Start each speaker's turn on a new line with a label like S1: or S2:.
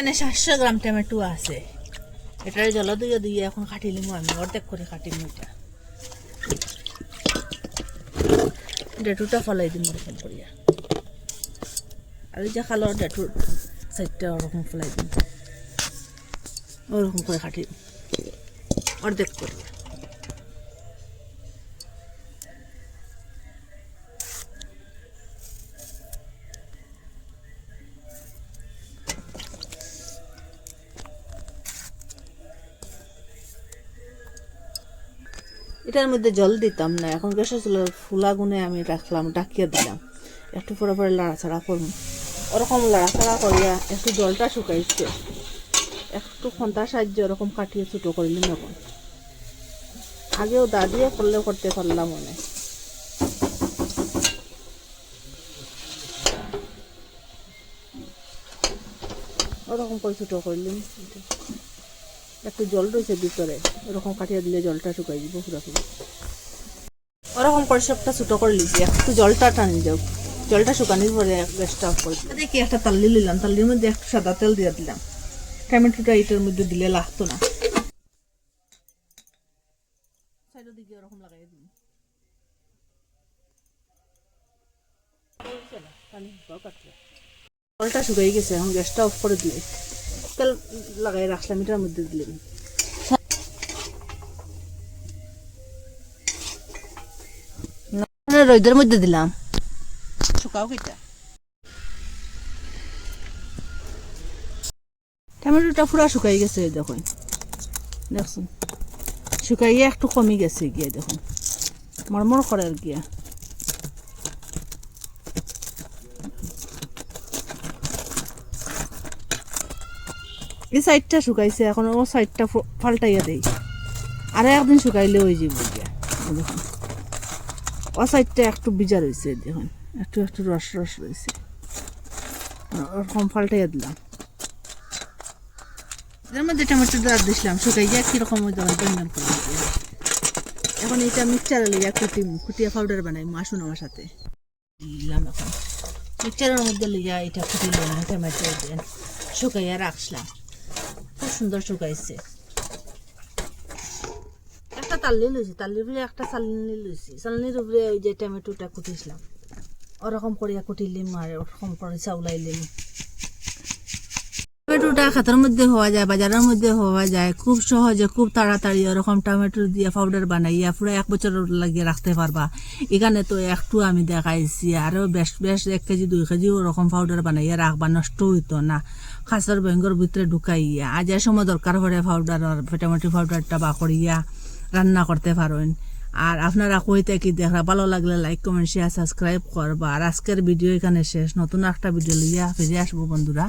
S1: এখানে সাতশো গ্রাম টমেটো আছে। এটার জল দিয়ে দিয়ে এখন কাটিলিম আমি, অর্ধেক করে কাটিম এটা। ডেটুটা ফলাই দিম ওরকম করিয়া। আর যে খালোর ডেটু সাইডটা ওরকম ফলাই দিম। ওরকম করে কাটি অর্ধেক করে এটার মধ্যে জল দিতাম না। এখন গ্যাসের চুলো ফুলা গুনে আমি রাখলাম, ডাকিয়ে দিলাম। একটু পরে পরে লাড়াচাড়া করব। ওরকম লাড়াচাড়া করিয়া একটু জলটা শুকাইছে। একটু খন্তার সাহায্য ওরকম কাটিয়ে ছুটো করলাম এখন। আগেও দা দিয়ে করলে করতে পারলাম মনে ওরকম করে ছোটো করলাম। একটু জল রয়েছে ভিতরে, ওরকম কাটিয়ে দিলে জলটা শুকাই দিব পুরোপুরি ওরকম করে সবটা ছোটো করে লিছি একটু জলটা টানি যাও জলটা শুকানোর পরে গ্যাসটা অফ করে। দেখি একটা তাল্লি নিলাম তাল্লির মধ্যে একটু সাদা তেল দিয়ে দিলাম। টমেটোটা এটার মধ্যে দিলে লাগতো না। জলটা শুকাই গেছে, এখন গ্যাসটা অফ করে দিলে তেল লাগাই রাখলাম এটার মধ্যে দিলাম। রোদের মধ্যে দিলাম। শুকাও কেটা টমেটোটা পুরা শুকাই গেছে দেখুন। দেখুন। শুকাইয়ে একটু কমে গেছে গিয়ে দেখুন। মরমর করে আর গিয়া এই সাইডটা শুকাইছে, এখন ও সাইডটা ফ- পাল্টাইয়া দেই। আর একদিন শুকাইলে ওই যাব গিয়া দেখুন। ও সাইডটা একটু বিজা রয়েছে দেখুন। একটু একটু রস রস রয়েছে ওরকম পাল্টাইয়া দিলাম। এর মধ্যে টমেটোটা আর দিছিলাম শুকাইয়া কীরকম ওই দেওয়া পরিমাণ করে এখন এটা মিক্সচারে লইয়া কুটিম কুটিয়া পাউডার বানাই মাসুন আমার সাথে। দিলাম এখন। মিক্সচারের মধ্যে লইয়া এটা কুটি লইলাম টমেটো দেন শুকাইয়া রাখলাম খুব সুন্দর শুকাইছে। একটা তাল্লি লইছি তাল্লির উপরে একটা চালনি লইছি। চালনির উপরে ওই যে টমেটোটা কুটিছিলাম। ওরকম করিয়া কুটিলিম আর ওরকম করে চাউলাইলিম টমেটোটা খাতার মধ্যে হওয়া যায়, বাজারের মধ্যে হওয়া যায়। খুব সহজে, খুব তাড়াতাড়ি ওরকম টমেটো দিয়ে পাউডার বানাইয়া পুরো এক বছর লাগিয়ে রাখতে পারবা। এখানে তো একটু আমি দেখাইছি আরও বেশ বেশ এক কেজি, দুই কেজি ওরকম পাউডার বানাইয়া রাখবা, নষ্ট হইতো না। খাসের ব্যাঙ্গর ভিতরে ঢুকাইয়া আজ সময় দরকার পড়ে পাউডার টমেটো পাউডারটা বা করিয়া রান্না করতে পারেন আর আপনারা কইতে কি দেখা, ভালো লাগলে লাইক কমেন্ট শেয়ার সাবস্ক্রাইব করবা। আর আজকের ভিডিও এখানে শেষ। নতুন একটা ভিডিও লইয়া ফিরে আসব বন্ধুরা।